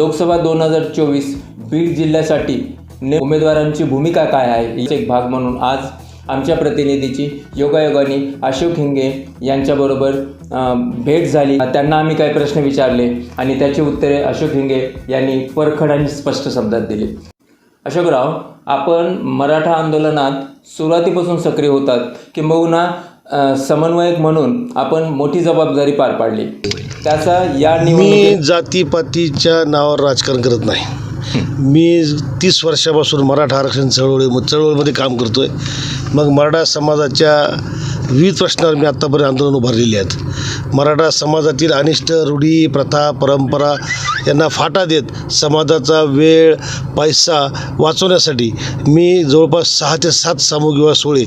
लोकसभा दोन हजार चोवीस बीड जिल्ह्यासाठी ने उमेदवारांची भूमिका काय आहे? याचा एक भाग म्हणून आज आमच्या प्रतिनिधीची योगायोगाने अशोक हिंगे यांच्याबरोबर अं, भेट झाली. त्यांना आम्ही काही प्रश्न विचारले आणि त्याची उत्तरे अशोक हिंगे यांनी परखड आणि स्पष्ट शब्दात दिली. अशोकराव आपण मराठा आंदोलनात सुरुवातीपासून सक्रिय होतात किंबहुना समन्वयक म्हणून आपण मोठी जबाबदारी पार पाडली. त्याचा या मी निवडणुकीत जातीपातीच्या नावावर राजकारण करत नाही. मी तीस वर्षापासून मराठा आरक्षण चळवळी चळवळीमध्ये काम करतो आहे मग मराठा समाजाच्या विविध प्रश्नावर मी आत्तापर्यंत आंदोलन उभारलेली आहेत. मराठा समाजातील अनिष्ट रूढी प्रथा परंपरा यांना फाटा देत समाजाचा वेळ पैसा वाचवण्यासाठी मी जवळपास सहा ते सात सामूहिक विवाह सोहळे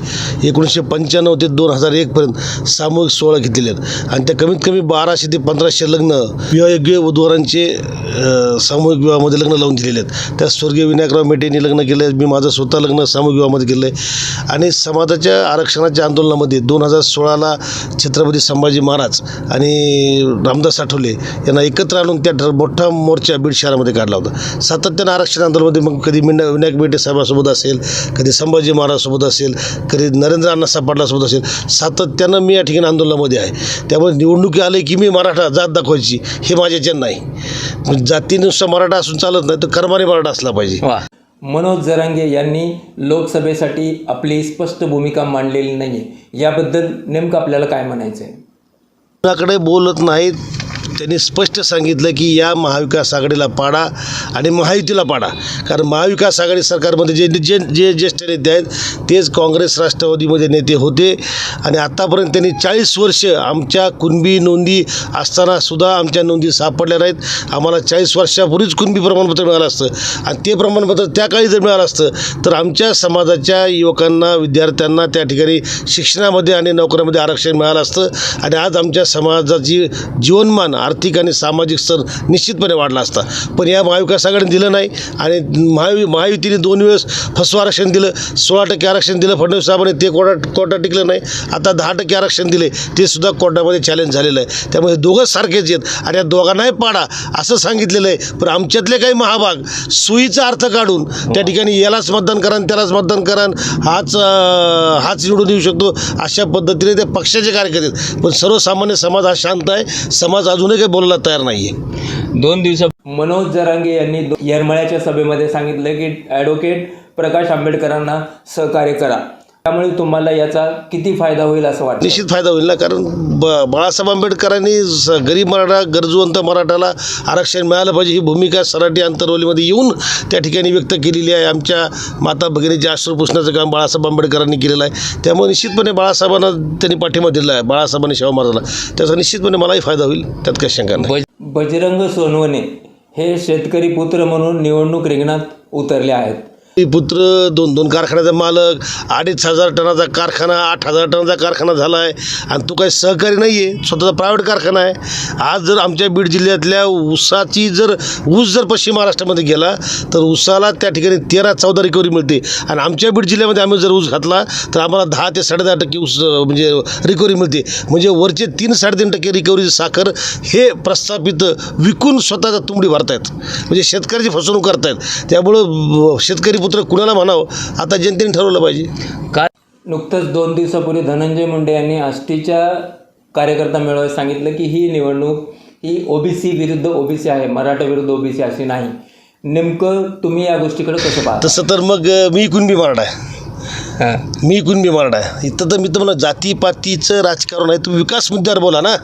एकोणीसशे पंच्याण्णव ते दोन हजार एकपर्यंत सामूहिक सोहळा घेतलेले आहेत. आणि त्या कमीत कमी बाराशे ते पंधराशे लग्न विवाहयोग्य वधूवरांचे सामूहिक विवाहामध्ये लग्न लावून दिलेले आहेत. त्या स्वर्गीय विनायकराव मेटेंनी लग्न केलं आहे मी माझं स्वतः लग्न सामूहिक विवाहामध्ये केलं आहे. आणि समाजाच्या आरक्षणाच्या आंदोलनामध्ये दोन हजार सोळाला छत्रपती संभाजी महाराज आणि रामदास आठवले यांना एकत्र आणून त्या ठर- मोठा मोर्चा बीड शहरामध्ये काढला होता. सातत्यानं आरक्षण आंदोलनामध्ये मग कधी मिंड विनायक मेटे साहेबासोबत असेल कधी संभाजी महाराजसोबत असेल कधी नरेंद्र अण्णासाहेब पाटलासोबत असेल सातत्यानं मी या ठिकाणी आंदोलनामध्ये आहे. त्यामुळे निवडणुकी आले की मी मराठा जात दाखवायची हे माझ्याच्यानं नाही. म्हणजे जातीनुसार मराठा असून चालत नाही तर कर्माने मराठा असला पाहिजे. मनोज जरांगे यांनी लोकसभेसाठी आपली स्पष्ट भूमिका मांडलेली नाही याबद्दल नेमकं आपल्याला काय म्हणायचं आहे कोणाकडे बोलत नाहीत. त्यांनी स्पष्ट सांगितलं की या महाविकास आघाडीला पाडा आणि महायुतीला पाडा. कारण महाविकास आघाडी सरकारमध्ये जे जे जे ज्येष्ठ नेते आहेत तेच काँग्रेस राष्ट्रवादीमध्ये नेते होते. आणि आत्तापर्यंत त्यांनी चाळीस वर्ष आमच्या कुणबी नोंदी असतानासुद्धा आमच्या नोंदी सापडल्या नाहीत. आम्हाला चाळीस वर्षापूर्वीच कुणबी प्रमाणपत्र मिळालं असतं. आणि ते प्रमाणपत्र त्या काळी जर मिळालं असतं तर आमच्या समाजाच्या युवकांना विद्यार्थ्यांना त्या ठिकाणी शिक्षणामध्ये आणि नोकऱ्यामध्ये आरक्षण मिळालं असतं. आणि आज आमच्या समाजाची जीवनमान आर्थिक आणि सामाजिक स्तर निश्चितपणे वाढला असता. पण या महाविकास आघाडीने दिलं नाही आणि महायु महायुतीने दोन वेळेस फसवं आरक्षण दिलं सोळा टक्के आरक्षण दिलं फडणवीस साहेबांनी ते कोटा कोटा टिकलं नाही. आता दहा टक्के आरक्षण दिले ते सुद्धा कोर्टामध्ये चॅलेंज झालेलं आहे. त्यामुळे दोघं दोघंच सारखेच आहेत आणि या दोघांनाही पाडा असं सांगितलेलं आहे. पण आमच्यातले काही महाभाग सुईचा अर्थ काढून त्या ठिकाणी यालाच मतदान करा त्यालाच मतदान करा हाच हाच निवडून येऊ शकतो अशा पद्धतीने त्या पक्षाचे कार्यकर्ते आहेत. पण सर्वसामान्य समाज हा शांत आहे. समाज अजून कोणी काही बोलायला तयार नाही आहे दोन दिवसा मनोज जरांगे यांनी येरमळ्याच्या सभेमध्ये सांगितलं की ॲडव्होकेट प्रकाश आंबेडकरांना सहकार्य करा. त्यामुळे तुम्हाला याचा किती फायदा होईल असं वाटतं? निश्चित फायदा होईल ना कारण ब बाळासाहेब आंबेडकरांनी स गरीब मराठा गरजूवंत मराठाला आरक्षण मिळालं पाहिजे ही भूमिका सराटी आंतरवलीमध्ये येऊन त्या ठिकाणी व्यक्त केलेली आहे. आमच्या माता भगिनीचे अश्रू पुसण्याचं काम बाळासाहेब आंबेडकरांनी केलेलं आहे. त्यामुळे निश्चितपणे बाळासाहेबांना त्यांनी पाठिंबा दिला आहे. बाळासाहेबांनी शाहू महाराजाला. त्याचा निश्चितपणे मलाही फायदा होईल त्यात काही शंका नाही. बज- बजरंग सोनवणे हे शेतकरी पुत्र म्हणून निवडणूक रिंगणात उतरले आहेत. पुत्र दोन दोन कारखान्याचा मालक अडीच हजार टनाचा कारखाना आठ हजार टनाचा कारखाना झाला आहे आणि तो काही सहकारी नाही आहे स्वतःचा प्रायव्हेट कारखाना आहे. आज जर आमच्या बीड जिल्ह्यातल्या ऊसाची जर ऊस जर पश्चिम महाराष्ट्रामध्ये गेला तर ऊसाला त्या ठिकाणी तेरा चौदा रिकव्हरी मिळते. आणि आमच्या बीड जिल्ह्यामध्ये आम्ही जर ऊस घातला तर आम्हाला दहा ते साडेदहा टक्के ऊस म्हणजे रिकव्हरी मिळते. म्हणजे वरचे तीन साडेतीन टक्के रिकव्हरी साखर हे प्रस्थापित विकून स्वतःचा तुंबडी भरतायत. म्हणजे शेतकऱ्याची फसवणूक करतायत. त्यामुळं शेतकरी पुत्र कुणाला म्हणावं? आता जनतेने ठरवलं पाहिजे. काय? नुकतंच दोन दिवसापूर्वी धनंजय मुंडे यांनी आष्टीच्या कार्यकर्ता मेळाव्यात सांगितलं की ही निवडणूक ही ओबीसी विरुद्ध ओबीसी आहे मराठा विरुद्ध ओबीसी अशी नाही. नेमकं तुम्ही या गोष्टीकडे कसं पाहता? तसं तर मग मी कुणबी मारडा आहे. मी कुणबी मारडा आहे. इथं तर मी तर म्हणा जातीपातीचं राजकारण आहे. तुम्ही विकास मुद्द्यावर बोला ना.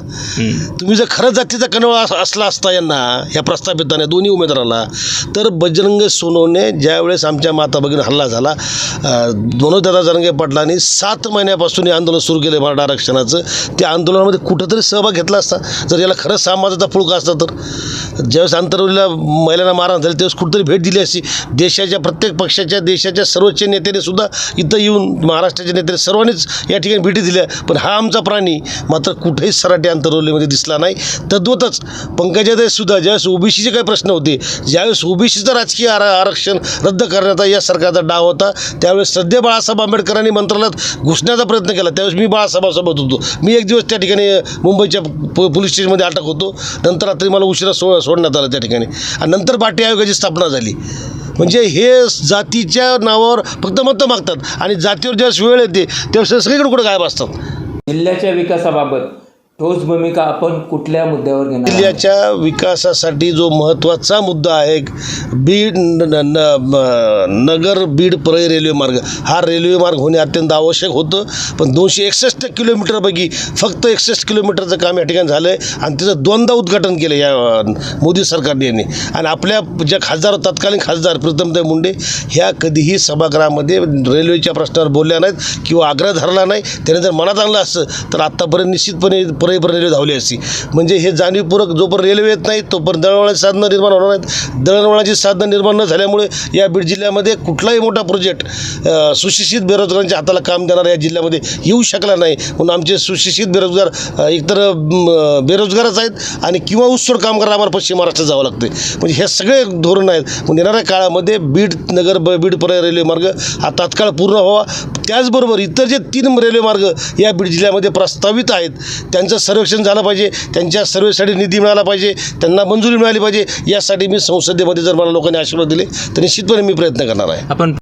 तुम्ही जर खरंच जातीचा कनवळा अस- असला असता यांना या प्रस्थापिताने दोन्ही उमेदवाराला तर बजरंग सोनवणे ज्यावेळेस आमच्या माता भगिनी हल्ला झाला मनोजदादा जरंगे पाटलांनी सात महिन्यापासून हे आंदोलन सुरू केलं मराठा आरक्षणाचं. त्या आंदोलनामध्ये कुठंतरी सहभाग घेतला असता. जर याला खरंच समाजाचा फुलका असता तर? ज्यावेळेस आंतरवलीला महिलांना मारहाण झाली त्यावेळेस कुठंतरी भेट दिली असती देशाच्या प्रत्येक पक्षाच्या देशाच्या सर्वोच्च नेत्याने सुद्धा इथं येऊन महाराष्ट्राच्या नेत्याने सर्वांनीच या ठिकाणी भेटी दिल्या. पण हा आमचा प्राणी मात्र कुठेही सराटे आंतरवलीमध्ये दिसला नाही. तद्वतच पंकजाताई सुद्धा ज्यावेळेस ओबीसीचे काही प्रश्न होते ज्यावेळेस ओबीसीचं राजकीय आर आरक्षण रद्द करण्याचा या सरकारचा डाव होता त्यावेळेस सध्या बाळासाहेब आंबेडकरांनी मंत्रालयात घुसण्याचा प्रयत्न केला. त्यावेळेस मी बाळासाहेबासोबत होतो. मी एक दिवस त्या ठिकाणी मुंबईच्या पोलीस स्टेशनमध्ये अटक होतो. नंतर रात्री मला उशिरा सो सोडण्यात आलं त्या ठिकाणी. आणि नंतर पाटी आयोगाची स्थापना झाली. म्हणजे हे जातीच्या नावावर फक्त मतं मागतात. आणि जातीवर ज्यावेळेस वेळ येते त्यावेळेस सगळीकडे कुठं गायब असतात? जिल्ह्याच्या विकासाबाबत ठोस भूमिका आपण कुठल्या मुद्द्यावर घेणार जिल्ह्याच्या विकासासाठी जो महत्त्वाचा मुद्दा आहे बीड न- न- न- म- नगर बीड परळी रेल्वे मार्ग. हा रेल्वे मार्ग होणे अत्यंत आवश्यक होतं पण दोनशे एकसष्ट किलोमीटरपैकी फक्त एकसष्ट किलोमीटरचं काम या ठिकाणी झालं आहे आणि त्याचं दोनदा उद्घाटन केलं या मोदी सरकारने यांनी. आणि आपल्या ज्या खासदार तत्कालीन खासदार प्रीतमताई मुंडे ह्या कधीही सभागृहामध्ये रेल्वेच्या प्रश्नावर बोलल्या नाहीत किंवा आग्रह धरला नाही. त्याने जर मनात आणलं असतं तर आत्तापर्यंत निश्चितपणे परळीपर्यंत रेल्वे धावली असती. म्हणजे हे जाणीवपूर्वक जोपर्यंत रेल्वे येत नाही तोपर्यंत दळणवळणाची साधनं निर्माण होणार नाहीत. दळणवळणाची साधनं निर्माण न झाल्यामुळे या बीड जिल्ह्यामध्ये कुठलाही मोठा प्रोजेक्ट सुशिक्षित बेरोजगारांच्या हाताला काम देणारा या जिल्ह्यामध्ये येऊ शकला नाही. म्हणून आमचे सुशिक्षित बेरोजगार एकतर बेरोजगारच आहेत आणि किंवा ऊसतोड काम करायला आम्हाला पश्चिम महाराष्ट्रात जावं लागते म्हणजे हे सगळे धोरण आहेत. पण येणाऱ्या काळामध्ये बीड नगर ब बीड पर्याय रेल्वे मार्ग हा तात्काळ पूर्ण व्हावा. त्याचबरोबर इतर जे तीन रेल्वे मार्ग या बीड जिल्ह्यामध्ये प्रस्तावित आहेत त्यांचं त्यांचं सर्वेक्षण झालं पाहिजे त्यांच्या सर्वेसाठी निधी मिळाला पाहिजे त्यांना मंजुरी मिळाली पाहिजे यासाठी मी संसदेमध्ये जर मला लोकांनी आशीर्वाद दिले तर निश्चितपणे मी प्रयत्न करणार आहे. आपण